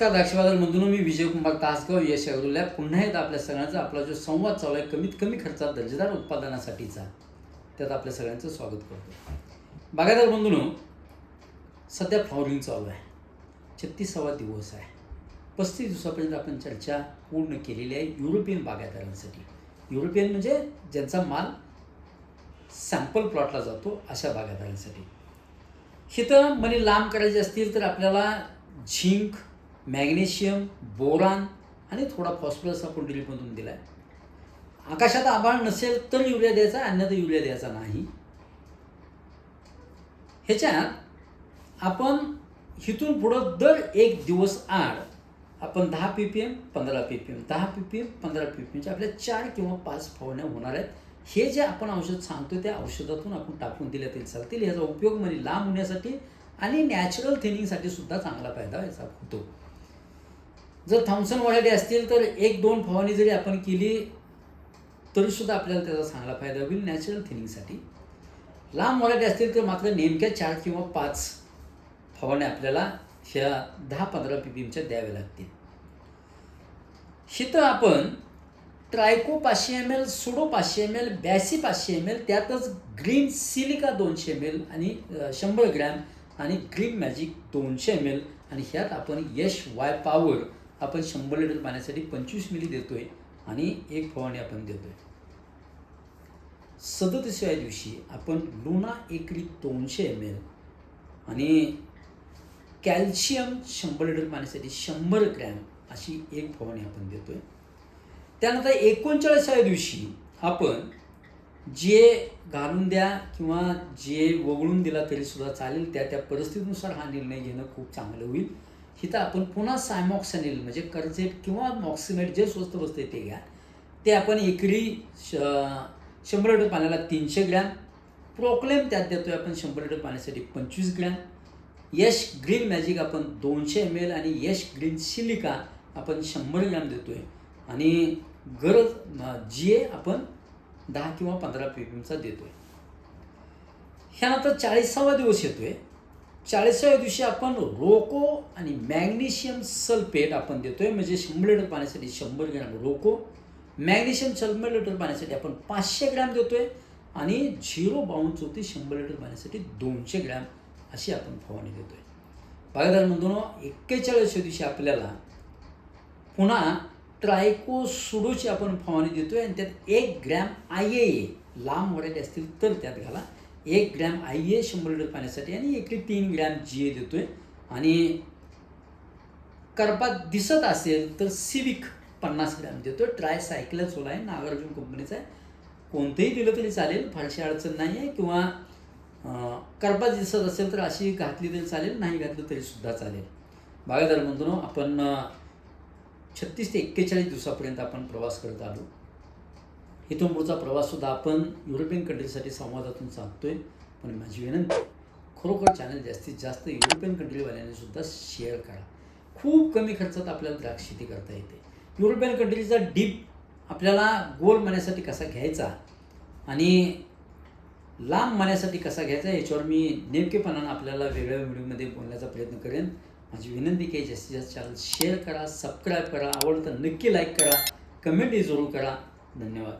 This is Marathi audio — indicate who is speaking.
Speaker 1: नमस्कार द्राक्षबाजार मधून मी विजयकुमार तासगाव यश अग्रुल्या पुन्हा एकदा आपल्या सगळ्यांचा आपला जो संवाद चालू आहे कमीत कमी खर्चात दर्जेदार उत्पादनासाठीचा त्यात आपल्या सगळ्यांचं स्वागत करतो. बागायदार बंधूनो सध्या फ्लॉवरिंग चालू आहे. छत्तीसावा दिवस आहे. पस्तीस दिवसापर्यंत आपण चर्चा पूर्ण केलेली आहे युरोपियन बागायतदारांसाठी. युरोपियन म्हणजे ज्यांचा माल सॅम्पल प्लॉटला जातो अशा बागायतदारांसाठी. हिथं मनी लांब करायचे असतील तर आपल्याला झिंक मॅग्नेशियम बोरान आणि थोडा फॉस्फरस आपण ड्रिलमधून दिला आहे आकाशात आभाळ नसेल तर युरिया द्यायचा अन्यथा युरिया द्यायचा नाही. ह्याच्यात आपण इथून पुढं दर एक दिवस आड आपण दहा पी पी एम पंधरा पी पी एम दहा पी पी एम पंधरा पी पी एमच्या आपल्या चार किंवा पाच फवारण्या होणार आहेत. हे जे आपण औषध सांगतो त्या औषधातून आपण टाकून दिल्या तरी चालतील. ह्याचा उपयोग म्हणजे लांब होण्यासाठी आणि नॅचरल थिनिंगसाठी सुद्धा चांगला फायदा याचा होतो. जर थॉम्सन व्हरायटी असतील तर एक दोन फवारणी जरी आपण केली तरीसुद्धा आपल्याला त्याचा चांगला फायदा होईल नॅचरल थिनिंगसाठी लांब व्हरायटी असतील तर मात्र नेमक्या चार किंवा पाच फवारण्या आपल्याला ह्या दहा पंधरा पी पी द्याव्या लागतील. शिथं आपण ट्रायको पाचशे एम एल सुडो पाचशे एम एल बॅसी पाचशे एम एल त्यातच ग्रीन सिलिका दोनशे एम एल आणि शंभर ग्रॅम आणि ग्रीन मॅजिक दोनशे एम एल आणि ह्यात आपण यश वाय पॉवर आपण शंभर लिटर पाण्यासाठी पंचवीस मिली देतोय आणि एक फवारणी आपण देतो आहे सदतीसव्या दिवशी आपण लुणा एकरी दोनशे एम एल आणि कॅल्शियम शंभर लिटर पाण्यासाठी शंभर ग्रॅम अशी एक फवारणी आपण देतोय. त्यानंतर एकोणचाळीसाव्या दिवशी आपण जे घालून द्या किंवा जे वगळून दिला तरी सुद्धा चालेल त्या त्या परिस्थितीनुसार हा निर्णय घेणं खूप चांगलं होईल. इथं आपण पुन्हा सायमॉक्सॅनिल म्हणजे कर्जेट किंवा मॉक्सिमेट जे स्वस्त बसते ते घ्या. ते आपण एकरी श शंभर लिटर पाण्याला तीनशे ग्रॅम. प्रोक्लेम त्यात देतोय आपण शंभर लिटर पाण्यासाठी पंचवीस ग्रॅम. यश ग्रीन मॅजिक आपण दोनशे एम एल आणि यश ग्रीन सिलिका आपण शंभर ग्रॅम देतोय. आणि गरज जी ए आपण दहा किंवा पंधरा पी पी देतोय. ह्यानंतर चाळीसावा दिवस येतोय. चाळीसाव्या दिवशी आपण रोको आणि मॅग्नेशियम सल्फेट आपण देतोय म्हणजे शंभर लिटर पाण्यासाठी शंभर ग्रॅम रोको. मॅग्नेशियम शंभर लिटर पाण्यासाठी आपण पाचशे ग्रॅम देतोय आणि झिरो बाउंड चौथी शंभर लिटर पाण्यासाठी दोनशे ग्रॅम अशी आपण फवारणी देतोय. बागायदार म्हणतो एक्केचाळीसव्या दिवशी आपल्याला पुन्हा ट्रायकोसुडोची आपण फवारणी देतोय आणि त्यात एक ग्रॅम आय ए लांब व्हरायटी असतील तर त्यात घाला. एक ग्रॅम आई ए शंभर लिटर पाण्यासाठी आणि एक तीन ग्रॅम जी ए देतो आहे आणि करपात दिसत असेल तर सिविक पन्नास ग्रॅम देतो आहे ट्राय सायकलच ओला आहे. नागार्जुन कंपनीचा आहे. कोणतंही दिलं तरी चालेल. फारशी अडचण नाही आहे. किंवा करपात दिसत असेल तर अशी घातली तरी चालेल. नाही घातलं तरीसुद्धा चालेल. बागायदार म्हणतो आपण छत्तीस ते एक्केचाळीस दिवसापर्यंत आपण प्रवास करत आलो. इथून पुढचा प्रवाससुद्धा आपण युरोपियन कंट्रीसाठी संवादातून आहे पण माझी विनंती खरोखर चॅनल जास्तीत जास्त युरोपियन कंट्रीवाल्यांनी सुद्धा शेअर करा. खूप कमी खर्चात आपल्याला द्राक्ष शेती करता येते. युरोपियन कंट्रीचा डीप आपल्याला गोल मारण्यासाठी कसा घ्यायचा आणि लांब मारण्यासाठी कसा घ्यायचा याच्यावर मी नेमकेपणानं आपल्याला वेगळ्या व्हिडिओमध्ये बोलण्याचा प्रयत्न करेन. माझी विनंती की जास्तीत जास्त चॅनल शेअर करा सबस्क्राईब करा आवडतं नक्की लाईक करा कमेंटही जरूर करा. धन्यवाद.